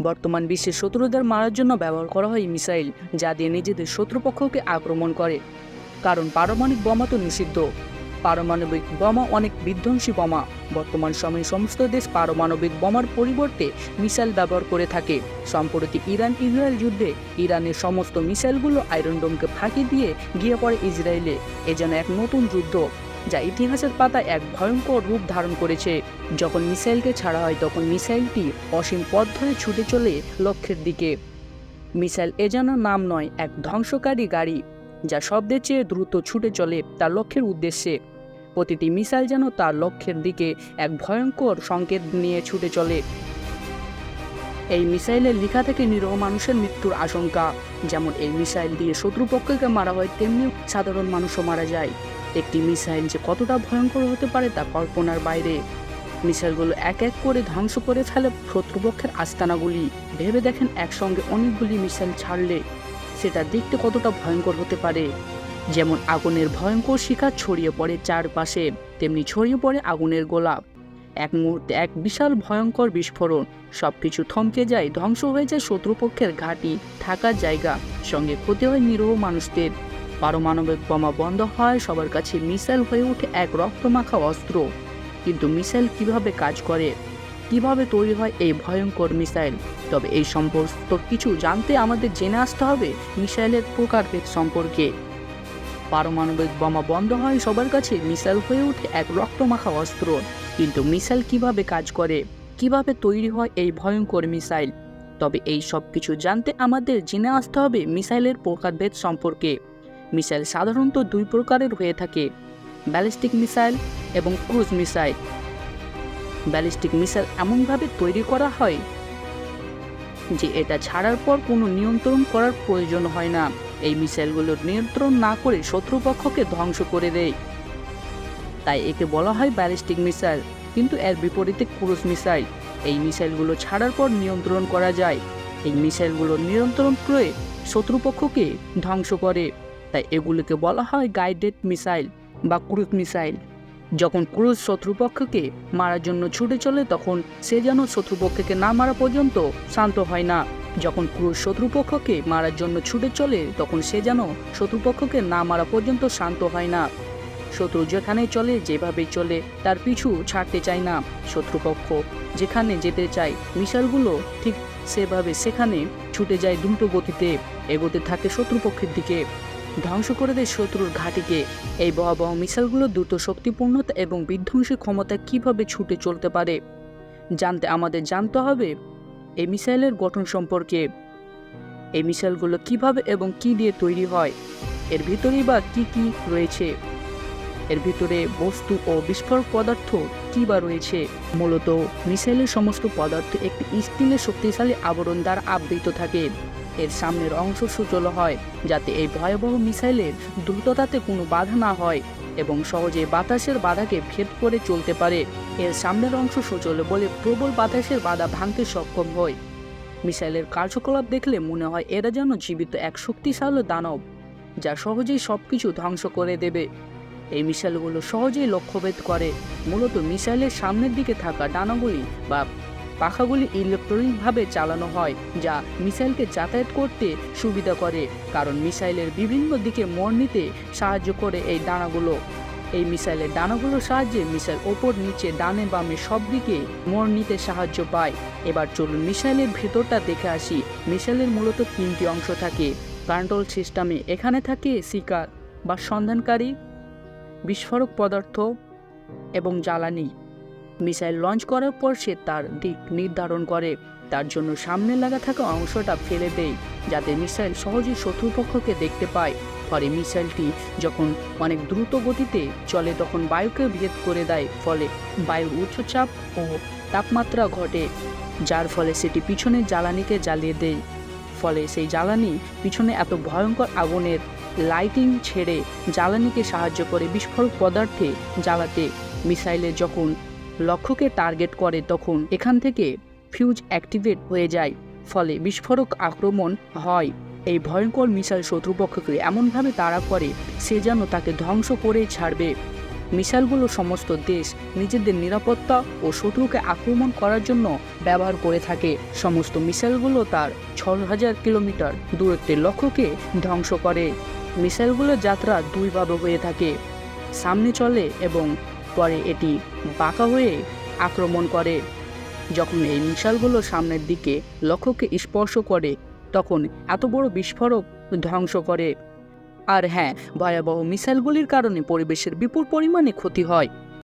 বর্তমান বিশ্বের শত্রুদের মারার জন্য ব্যবহার করা হয় মিসাইল, যা দিয়ে নিজেদের শত্রুপক্ষকে আক্রমণ করে। কারণ পারমাণবিক বোমা তো নিষিদ্ধ। পারমাণবিক বোমা অনেক বিধ্বংসী বোমা। বর্তমান সময়ে সমস্ত দেশ পারমাণবিক বোমার পরিবর্তে মিসাইল ব্যবহার করে থাকে। সম্প্রতি ইরান ইসরায়েল যুদ্ধে ইরানের সমস্ত মিসাইলগুলো আয়রন ডোমকে ফাঁকি দিয়ে গিয়ে পড়ে ইসরায়েলে। এ যেন এক নতুন যুদ্ধ। যা ইতিহাসের পাতায় এক ভয়ঙ্কর রূপ ধারণ করেছে। যখন মিসাইলকে ছাড়া হয়, তখন মিসাইলটি অসীম পথ ধরে ছুটে চলে লক্ষ্যের দিকে। মিসাইল এ যেন নাম নয়, এক ধ্বংসকারী গাড়ি, যা শব্দের চেয়ে দ্রুত ছুটে চলে তার লক্ষ্যের উদ্দেশ্যে। প্রতিটি মিসাইল যেন তার লক্ষ্যের দিকে এক ভয়ঙ্কর সংকেত নিয়ে ছুটে চলে। এই মিসাইলের লেখা থেকে নিরহ মানুষের মৃত্যুর আশঙ্কা, যেমন এই মিসাইল দিয়ে শত্রুপক্ষকে মারা হয় তেমনি সাধারণ মানুষও মারা যায়। একটি মিসাইল যে কতটা ভয়ঙ্কর হতে পারে তা কল্পনার বাইরে। মিসাইলগুলো এক এক করে ধ্বংস করে ফেলে শত্রুপক্ষের আস্তানাগুলি। ভেবে দেখেন একসঙ্গে অনেকগুলি মিসাইল ছাড়লে সেটা দেখতে কতটা ভয়ঙ্কর হতে পারে। যেমন আগুনের ভয়ঙ্কর শিকার ছড়িয়ে পড়ে চারপাশে, তেমনি ছড়িয়ে পড়ে আগুনের গোলাপ। এক মুহূর্তে এক বিশাল ভয়ঙ্কর বিস্ফোরণ। সব কিছু থমকে যায়, ধ্বংস হয়ে যায় শত্রুপক্ষের ঘাঁটি, থাকার জায়গা, সঙ্গে ক্ষতি হয় নিরহ মানুষদের। পারমাণবিক বোমা বন্ধ হয়, সবার কাছে মিসাইল হয়ে ওঠে এক রক্তমাখা অস্ত্র। কিন্তু মিসাইল কীভাবে কাজ করে? কীভাবে তৈরি হয় এই ভয়ঙ্কর মিসাইল? তবে এই সমস্ত কিছু জানতে আমাদের জেনে আসতে হবে মিসাইলের প্রকারভেদ সম্পর্কে। পারমাণবিক বোমা বন্ধ হয়, সবার কাছে মিসাইল হয়ে ওঠে এক রক্তমাখা অস্ত্র। কিন্তু মিসাইল কীভাবে কাজ করে? কীভাবে তৈরি হয় এই ভয়ঙ্কর মিসাইল? তবে এই সব কিছু জানতে আমাদের জেনে আসতে হবে মিসাইলের প্রকারভেদ সম্পর্কে। মিসাইল সাধারণত দুই প্রকারের হয়ে থাকে, ব্যালিস্টিক মিসাইল এবং ক্রুজ মিসাইল। ব্যালিস্টিক মিসাইল এমনভাবে তৈরি করা হয় যে এটা ছাড়ার পর কোনো নিয়ন্ত্রণ করার প্রয়োজন হয় না। এই মিসাইলগুলোর নিয়ন্ত্রণ না করে শত্রুপক্ষকে ধ্বংস করে দেয়। তাই একে বলা হয় ব্যালিস্টিক মিসাইল, কিন্তু এর বিপরীতে ক্রুজ মিসাইল। এই মিসাইলগুলো ছাড়ার পর নিয়ন্ত্রণ করা যায়। এই মিসাইলগুলোর নিয়ন্ত্রণ করে শত্রুপক্ষকে ধ্বংস করে। তাই এগুলোকে বলা হয় গাইডেড মিসাইল বা ক্রুজ মিসাইল যখন ক্রুজ শত্রুপক্ষকে মারার জন্য ছুটে চলে, তখন সে যেন শত্রুপক্ষকে না মারা পর্যন্ত শান্ত হয় না। যখন ক্রুজ শত্রুপক্ষকে মারার জন্য ছুটে চলে, তখন সে যেন শত্রুপক্ষকে না মারা পর্যন্ত শান্ত হয় না। শত্রু যেখানে চলে, যেভাবে চলে, তার পিছু ছাড়তে চায় না। শত্রুপক্ষ যেখানে যেতে চায়, মিসাইলগুলো ঠিক সেভাবে সেখানে ছুটে যায় দ্রুত গতিতে। এগোতে থাকে শত্রুপক্ষের দিকে। ধ্বংস করে দেয় শত্রুর ঘাঁটিকে। এই ভয়াবহ মিসাইলগুলো দ্রুত শক্তিপূর্ণতা এবং বিধ্বংসী ক্ষমতা কীভাবে ছুটে চলতে পারে? জানতে আমাদের জানতে হবে এই মিসাইলের গঠন সম্পর্কে। এই মিসাইলগুলো কীভাবে এবং কি দিয়ে তৈরি হয়? এর ভিতরেই বা কি কি রয়েছে? এর ভিতরে বস্তু ও বিস্ফোরক পদার্থ কি বা রয়েছে। মূলত মিসাইলের সমস্ত পদার্থ একটি স্টিলের শক্তিশালী আবরণ দ্বারা আবৃত থাকে। এর সামনের অংশ সুচল হয়, যাতে এই ভয়াবহ মিসাইলের দ্রুততাতে কোনো বাধা না হয় এবং সহজে বাতাসের বাধাকে ভেদ করে চলতে পারে। এর সামনের অংশ সচল বলে প্রবল বাতাসের বাধা ভাঙতে সক্ষম হয়। মিসাইলের কার্যকলাপ দেখলে মনে হয় এরা যেন জীবিত এক শক্তিশালী দানব, যা সহজেই সবকিছু ধ্বংস করে দেবে। এই মিসাইলগুলো সহজেই লক্ষ্যভেদ করে। মূলত মিসাইলের সামনের দিকে থাকা ডানাগুলি বা পাখাগুলি ইলেকট্রনিকভাবে চালানো হয়, যা মিসাইলকে যাতায়াত করতে সুবিধা করে, কারণ মিসাইলের বিভিন্ন দিকে মোড় নিতে সাহায্য করে এই ডানাগুলো। এই মিসাইলের ডানাগুলোর সাহায্যে মিসাইল ওপর, নিচে, ডানে, বামে সব দিকে মোড় নিতে সাহায্য পায়। এবার চলুন মিসাইলের ভেতরটা দেখে আসি। মিসাইলের মূলত তিনটি অংশ থাকে। কন্ট্রোল সিস্টেমে এখানে থাকে শিকার বা সন্ধানকারী বিস্ফোরক পদার্থ এবং জ্বালানি মিসাইল লঞ্চ করার পর সে তার দিক নির্ধারণ করে। তার জন্য সামনে লাগা থাকা অংশটা ফেলে দেয়, যাতে মিসাইল সহজেই শত্রুপক্ষকে দেখতে পায়। ফলে মিসাইলটি যখন অনেক দ্রুত গতিতে চলে, তখন বায়ুকে ভেদ করে দেয়। ফলে বায়ুর উচ্চচাপ ও তাপমাত্রা ঘটে, যার ফলে সেটি পিছনের জ্বালানিকে জ্বালিয়ে দেয়। ফলে সেই জ্বালানি পিছনে এত ভয়ঙ্কর আগুনের লাইটিং ছেড়ে জ্বালানিকে সাহায্য করে বিস্ফোরক পদার্থে জ্বালাতে মিসাইলে যখন লক্ষ্যকে টার্গেট করে তখন এখান থেকে ফিউজ অ্যাক্টিভেট হয়ে যায়, ফলে বিস্ফোরক আক্রমণ হয়। এই ভয়ঙ্কর মিসাইল শত্রুপক্ষকে এমনভাবে তাড়া করে সে যেন তাকে ধ্বংস করে ছাড়বে। মিসাইলগুলো সমস্ত দেশ নিজেদের নিরাপত্তা ও শত্রুকে আক্রমণ করার জন্য ব্যবহার করে থাকে। সমস্ত মিসাইলগুলো তার ছ হাজার কিলোমিটার দূরত্বের লক্ষ্যকে ধ্বংস করে। মিসাইলগুলোর যাত্রা দুইভাবে হয়ে থাকে। সামনে চলে এবং পরে এটি বাঁকা হয়ে আক্রমণ করে। যখন এই মিসাইলগুলো সামনের দিকে লক্ষ্যকে স্পর্শ করে, তখন এত বড় বিস্ফোরক ধ্বংস করে। আর হ্যাঁ ভয়াবহ মিসাইলগুলির কারণে পরিবেশের বিপুল পরিমাণে ক্ষতি হয়।